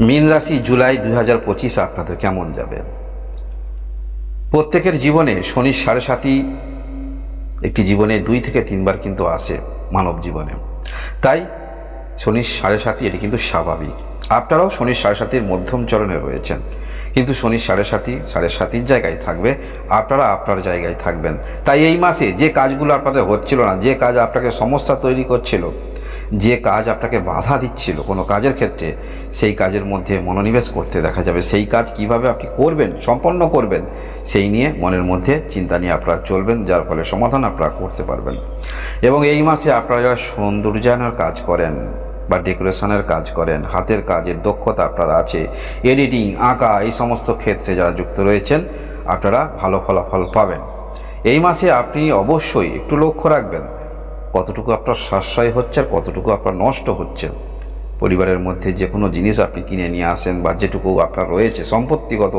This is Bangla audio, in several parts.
মীন রাশি জুলাই দুই হাজার পঁচিশ আপনাদের কেমন যাবে? প্রত্যেকের জীবনে শনির সাড়ে সাতই একটি জীবনে দুই থেকে তিনবার কিন্তু আসে মানব জীবনে। তাই শনির সাড়ে সাতই এটি কিন্তু স্বাভাবিক। আপনারাও শনির সাড়ে সাতির মধ্যম চরণে রয়েছেন। কিন্তু শনির সাড়ে সাতই, সাড়ে সাতির জায়গায় থাকবে। আপনারা আপনার জায়গায় থাকবেন। তাই এই মাসে যে কাজগুলো আপনাদের হচ্ছিল না, যে কাজ আপনাকে সমস্যা তৈরি করছিল যে কাজ আপনাকে বাধা দিচ্ছিল কোনো কাজের ক্ষেত্রে, সেই কাজের মধ্যে মনোনিবেশ করতে দেখা যাবে। সেই কাজ কীভাবে আপনি করবেন, সম্পন্ন করবেন, সেই নিয়ে মনের মধ্যে চিন্তা নিয়ে আপনারা চলবেন, যার ফলে সমাধান আপনারা করতে পারবেন। এবং এই মাসে আপনারা যারা সৌন্দর্যায়নের কাজ করেন বা ডেকোরেশনের কাজ করেন, হাতের কাজের দক্ষতা আপনারা আছে, এডিটিং, আঁকা, এই সমস্ত ক্ষেত্রে যারা যুক্ত রয়েছেন, আপনারা ভালো ফলাফল পাবেন। এই মাসে আপনি অবশ্যই একটু লক্ষ্য রাখবেন কতটুকু আপনার সাশ্রয় হচ্ছে আর কতটুকু আপনার নষ্ট হচ্ছে। পরিবারের মধ্যে যে কোনো জিনিস আপনি কিনে নিয়ে আসেন বা যেটুকু আপনার রয়েছে, সম্পত্তিগত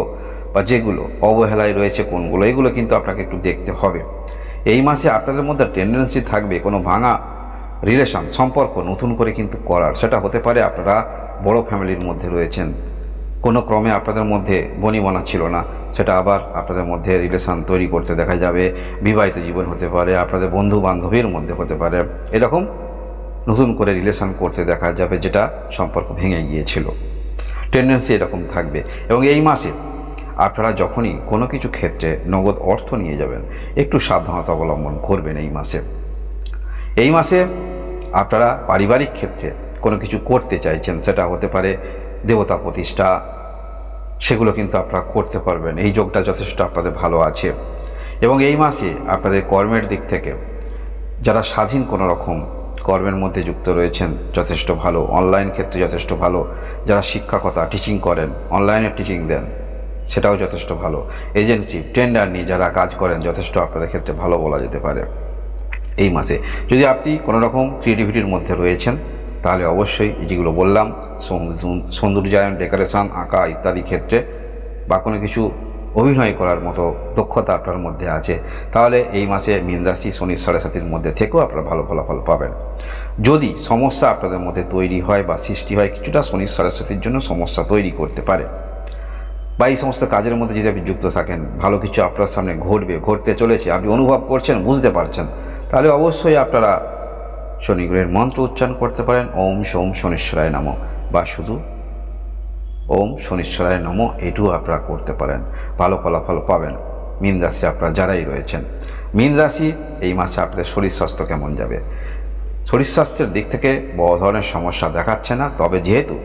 বা যেগুলো, অবহেলায় রয়েছে কোনগুলো, এগুলো কিন্তু আপনাকে একটু দেখতে হবে। এই মাসে আপনাদের মধ্যে টেন্ডেন্সি থাকবে কোনো ভাঙা রিলেশন সম্পর্ক নতুন করে কিন্তু করার। সেটা হতে পারে আপনারা বড় ফ্যামিলির মধ্যে রয়েছেন। কোনো ক্রমে আপনাদের মধ্যে বনিবনা ছিল না। সেটা আবার আপনাদের মধ্যে রিলেশন তৈরি করতে দেখা যাবে, বিবাহিত জীবন হতে পারে, আপনাদের বন্ধু বান্ধবীর মধ্যে হতে পারে। এরকম নতুন করে রিলেশন করতে দেখা যাবে যেটা সম্পর্ক ভেঙে গিয়েছিল। টেন্ডেন্সি এরকম থাকবে। এবং এই মাসে আপনারা যখনই কোনো কিছু ক্ষেত্রে নগদ অর্থ নিয়ে যাবেন, একটু সাবধানতা অবলম্বন করবেন এই মাসে। এই মাসে আপনারা পারিবারিক ক্ষেত্রে কোনো কিছু করতে চাইছেন, সেটা হতে পারে দেবতা প্রতিষ্ঠা সেগুলো কিন্তু আপনারা করতে পারবেন। এই যোগটা যথেষ্ট আপনাদের ভালো আছে। এবং এই মাসে আপনাদের কর্মের দিক থেকে যারা স্বাধীন কোনো রকম কর্মের মধ্যে যুক্ত রয়েছেন, যথেষ্ট ভালো। অনলাইন ক্ষেত্রে যথেষ্ট ভালো। যারা শিক্ষকতা টিচিং করেন অনলাইনে টিচিং দেন, সেটাও যথেষ্ট ভালো। এজেন্সি টেন্ডার নিয়ে যারা কাজ করেন, যথেষ্ট আপনাদের ক্ষেত্রে ভালো বলা যেতে পারে। এই মাসে যদি আপনি কোনো রকম ক্রিয়েটিভিটির মধ্যে রয়েছেন তাহলে অবশ্যই যেগুলো বললাম সৌন্দর্যায়ন, ডেকোরেশন, আঁকা ইত্যাদি ক্ষেত্রে বা কোনো কিছু অভিনয় করার মতো দক্ষতা আপনার মধ্যে আছে, তাহলে এই মাসে মীন রাশি শনি সাড়ে সাতির মধ্যে থেকেও আপনারা ভালো ফলাফল পাবেন। যদি সমস্যা আপনাদের মধ্যে তৈরি হয় বা সৃষ্টি হয়, কিছুটা শনি সাড়ে সাতির জন্য সমস্যা তৈরি করতে পারে। বা এই সমস্ত কাজের মধ্যে যদি আপনি যুক্ত থাকেন, ভালো কিছু আপনার সামনে ঘটবে, ঘটতে চলেছে, আপনি অনুভব করছেন, বুঝতে পারছেন, তাহলে অবশ্যই আপনারা শনি গ্রহের মন্ত্র উচ্চারণ করতে পারেন। ওম সোম শনিশ্বরায় নম। বা শুধু ওম শনিশ্বরায় নম, এটুও আপনারা করতে পারেন। ভালো ফলাফল পাবেন। মীন রাশি আপনারা যারাই রয়েছেন। মীন রাশি এই মাসে আপনাদের শরীর স্বাস্থ্য কেমন যাবে? শরীর স্বাস্থ্যের দিক থেকে বড় ধরনের সমস্যা দেখাচ্ছে না। তবে যেহেতু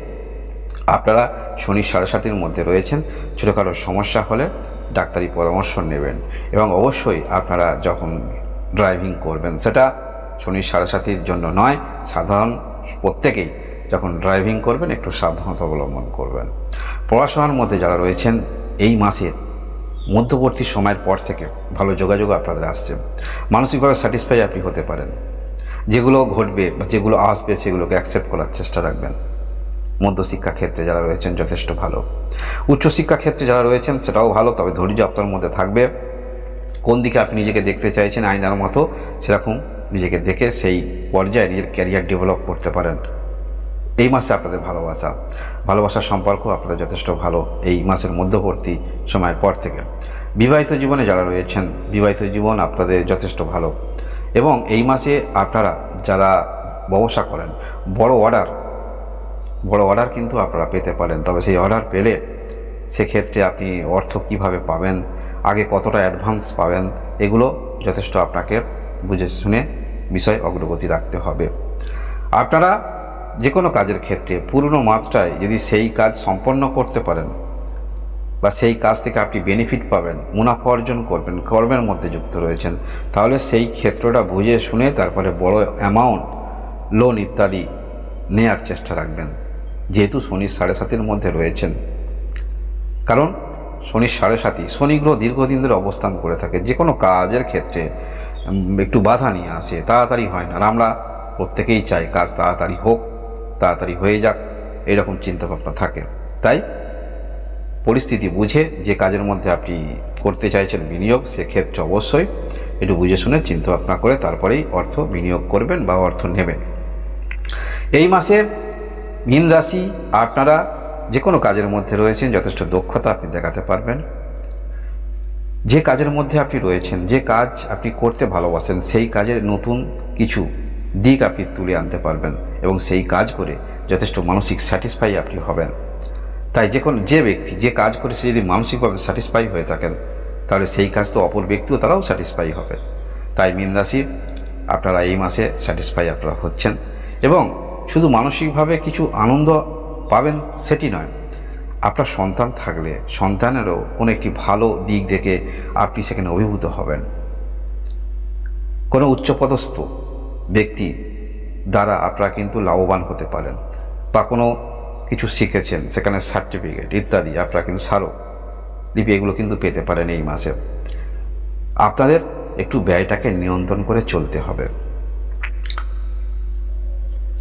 আপনারা শনি সাড়ে সাতির মধ্যে রয়েছেন, ছোটোখাটো সমস্যা হলে ডাক্তারি পরামর্শ নেবেন। এবং অবশ্যই আপনারা যখন ড্রাইভিং করবেন, সেটা শনি সাড়ে সাতির জন্য নয়, সাধারণ প্রত্যেকেই যখন ড্রাইভিং করবেন, একটু সাবধানতা অবলম্বন করবেন। পড়াশোনার মধ্যে যারা রয়েছেন, এই মাসের মধ্যবর্তী সময়ের পর থেকে ভালো যোগাযোগ আপনাদের আসছে। মানসিকভাবে স্যাটিসফাই আপনি হতে পারেন। যেগুলো ঘটবে বা যেগুলো আসবে, সেগুলোকে অ্যাকসেপ্ট করার চেষ্টা রাখবেন। মধ্যশিক্ষা ক্ষেত্রে যারা রয়েছেন, যথেষ্ট ভালো। উচ্চশিক্ষা ক্ষেত্রে যারা রয়েছেন, সেটাও ভালো, তবে ধৈর্য আপনার মধ্যে থাকবে। কোন দিকে আপনি নিজেকে দেখতে চাইছেন আইনার মতো, সেরকম নিজেকে দেখে সেই পর্যায়ে নিজের ক্যারিয়ার ডেভেলপ করতে পারেন। এই মাসে আপনাদের ভালোবাসা। ভালোবাসার সম্পর্ক আপনাদের যথেষ্ট ভালো এই মাসের মধ্যবর্তী সময়ের পর থেকে। বিবাহিত জীবনে যারা রয়েছেন, বিবাহিত জীবন আপনাদের যথেষ্ট ভালো। এবং এই মাসে আপনারা যারা ব্যবসা করেন, বড় অর্ডার বড় অর্ডার কিন্তু আপনারা পেতে পারেন। তবে সেই অর্ডার পেলে সেক্ষেত্রে আপনি অর্থ কীভাবে পাবেন, আগে কতটা অ্যাডভান্স পাবেন, এগুলো যথেষ্ট আপনাকে বুঝে শুনে বিষয় অগ্রগতি রাখতে হবে। আপনারা যে কোনো কাজের ক্ষেত্রে পুরনো মাত্রায় যদি সেই কাজ সম্পন্ন করতে পারেন বা সেই কাজ থেকে আপনি বেনিফিট পাবেন, মুনাফা অর্জন করবেন, কর্মের মধ্যে যুক্ত রয়েছেন, তাহলে সেই ক্ষেত্রটা বুঝে শুনে তারপরে বড় অ্যামাউন্ট লোন ইত্যাদি নেয়ার চেষ্টা রাখবেন। যেহেতু শনি সাড়ে সাতের মধ্যে রয়েছেন। কারণ শনির সাড়ে সাতই শনি গ্রহ দীর্ঘদিন ধরে অবস্থান করে থাকে। যে কোনো কাজের ক্ষেত্রে একটু বাধা নিয়ে আসে, তাড়াতাড়ি হয় না। আর আমরা প্রত্যেকেই চাই কাজ তাড়াতাড়ি হোক, তাড়াতাড়ি হয়ে যাক, এরকম চিন্তাভাবনা থাকে। তাই পরিস্থিতি বুঝে যে কাজের মধ্যে আপনি করতে চাইছেন বিনিয়োগ, সেক্ষেত্রে অবশ্যই একটু বুঝে শুনে চিন্তা ভাবনা করে তারপরেই অর্থ বিনিয়োগ করবেন বা অর্থ নেবেন। এই মাসে মীন রাশি আপনারা যে কোনো কাজের মধ্যে রয়েছেন, যথেষ্ট দক্ষতা আপনি দেখাতে পারবেন। যে কাজের মধ্যে আপনি রয়েছেন, যে কাজ আপনি করতে ভালোবাসেন, সেই কাজের নতুন কিছু দিক আপনি তুলে আনতে পারবেন এবং সেই কাজ করে যথেষ্ট মানসিক স্যাটিসফাই আপনি হবেন। তাই যে কোনো যে ব্যক্তি যে কাজ করে সে যদি মানসিকভাবে স্যাটিসফাই হয়ে থাকেন, তাহলে সেই কাজ তো অপর ব্যক্তিও তারাও স্যাটিসফাই হবে। তাই মীন রাশি, আপনারা এই মাসে স্যাটিসফাই আপনারা হচ্ছেন এবং শুধু মানসিকভাবে কিছু আনন্দ পাবেন সেটি নয় আপনার সন্তান থাকলে সন্তানেরও কোনো একটি ভালো দিক দেখে আপনি সেখানে অভিভূত হবেন। কোনো উচ্চপদস্থ ব্যক্তি দ্বারা আপনারা কিন্তু লাভবান হতে পারেন বা কোনো কিছু শিখেছেন, সেখানে সার্টিফিকেট ইত্যাদি আপনারা কিন্তু সারো লিপি এগুলো কিন্তু পেতে পারেন এই মাসে। আপনাদের একটু ব্যয়টাকে নিয়ন্ত্রণ করে চলতে হবে।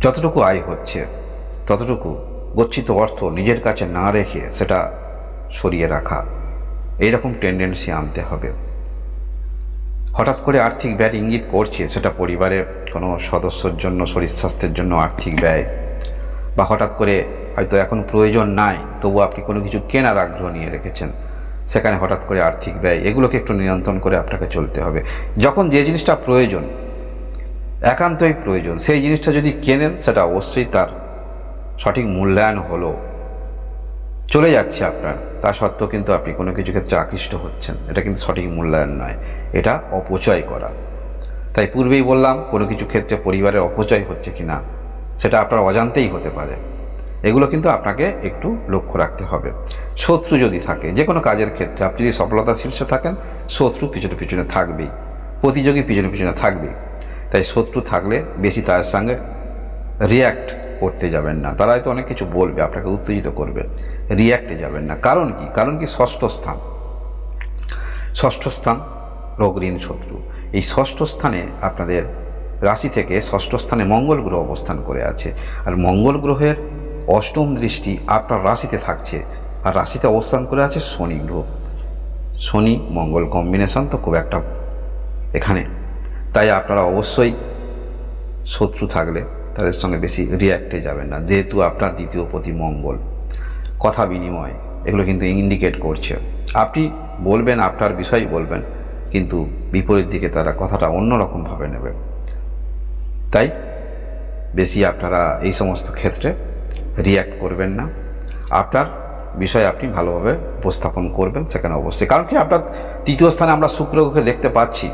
যতটুকু আয় হচ্ছে, ততটুকু গচ্ছিত অর্থ নিজের কাছে না রেখে সেটা সরিয়ে রাখা। এইরকম টেন্ডেন্সি আনতে হবে। হঠাৎ করে আর্থিক ব্যয় ইঙ্গিত করছে, সেটা পরিবারের কোনো সদস্যর জন্য শরীর স্বাস্থ্যের জন্য আর্থিক ব্যয়। বা হঠাৎ করে হয়তো এখন প্রয়োজন নাই তবু আপনি কোনো কিছু কেনার আগ্রহ নিয়ে রেখেছেন। সেখানে হঠাৎ করে আর্থিক ব্যয়, এগুলোকে একটু নিয়ন্ত্রণ করে আপনাকে চলতে হবে। যখন যে জিনিসটা প্রয়োজন, একান্তই প্রয়োজন, সেই জিনিসটা যদি কেনেন, সেটা অবশ্যই তার সঠিক মূল্যায়ন হলো। চলে যাচ্ছে আপনার। তা সত্ত্বেও কিন্তু আপনি কোনো কিছু ক্ষেত্রে আকৃষ্ট হচ্ছেন। এটা কিন্তু সঠিক মূল্যায়ন নয়। এটা অপচয় করা। তাই পূর্বেই বললাম, কোনো কিছু ক্ষেত্রে পরিবারের অপচয় হচ্ছে কি না সেটা আপনার অজান্তেই হতে পারে। এগুলো কিন্তু আপনাকে একটু লক্ষ্য রাখতে হবে। শত্রু যদি থাকে, যে কোনো কাজের ক্ষেত্রে আপনি যদি সফলতা শীর্ষে থাকেন, শত্রু পিছনে পিছনে থাকবেই। প্রতিযোগী পিছনে পিছনে থাকবেই। তাই শত্রু থাকলে বেশি তার সঙ্গে রিয়্যাক্ট করতে যাবেন না। তারা হয়তো অনেক কিছু বলবে, আপনাকে উত্তেজিত করবে। রিয়্যাক্টে যাবেন না। কারণ কি? কারণ কি? ষষ্ঠ স্থান। ষষ্ঠ স্থান, রোগ ঋণ শত্রু। এই ষষ্ঠ স্থানে আপনাদের রাশি থেকে ষষ্ঠ স্থানে মঙ্গল গ্রহ অবস্থান করে আছে। আর মঙ্গল গ্রহের অষ্টম দৃষ্টি আপনার রাশিতে থাকছে। আর রাশিতে অবস্থান করে আছে শনি গ্রহ। শনি, মঙ্গল কম্বিনেশন তো খুব একটা এখানে। তাই আপনারা অবশ্যই শত্রু থাকলে তাদের সঙ্গে বেশি রিয়্যাক্টে যাবেন না। যেহেতু আপনার দ্বিতীয় প্রতি মঙ্গল। কথা বিনিময়, এগুলো কিন্তু ইন্ডিকেট করছে। আপনি বলবেন, আপনার বিষয় বলবেন, কিন্তু বিপরীত দিকে তারা কথাটা অন্যরকমভাবে নেবে। তাই বেশি আপনারা এই সমস্ত ক্ষেত্রে রিয়্যাক্ট করবেন না। আপনার বিষয় আপনি ভালোভাবে উপস্থাপন করবেন সেখানে অবশ্যই। কারণ কি, আপনার তৃতীয় স্থানে আমরা শুক্রকে দেখতে পাচ্ছি।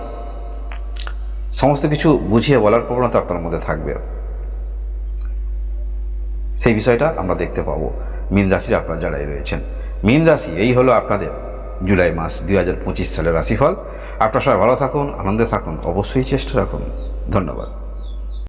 সমস্ত কিছু বুঝিয়ে বলার প্রবণতা আপনার মধ্যে থাকবে। সেই বিষয়টা আমরা দেখতে পাবো। মীন রাশির আপনারা যারাই রয়েছেন। মীন রাশি, এই হলো আপনাদের জুলাই মাস, দুই হাজার পঁচিশ সালের রাশিফল। আপনার সবাই ভালো থাকুন, আনন্দে থাকুন, অবশ্যই চেষ্টা রাখুন। ধন্যবাদ।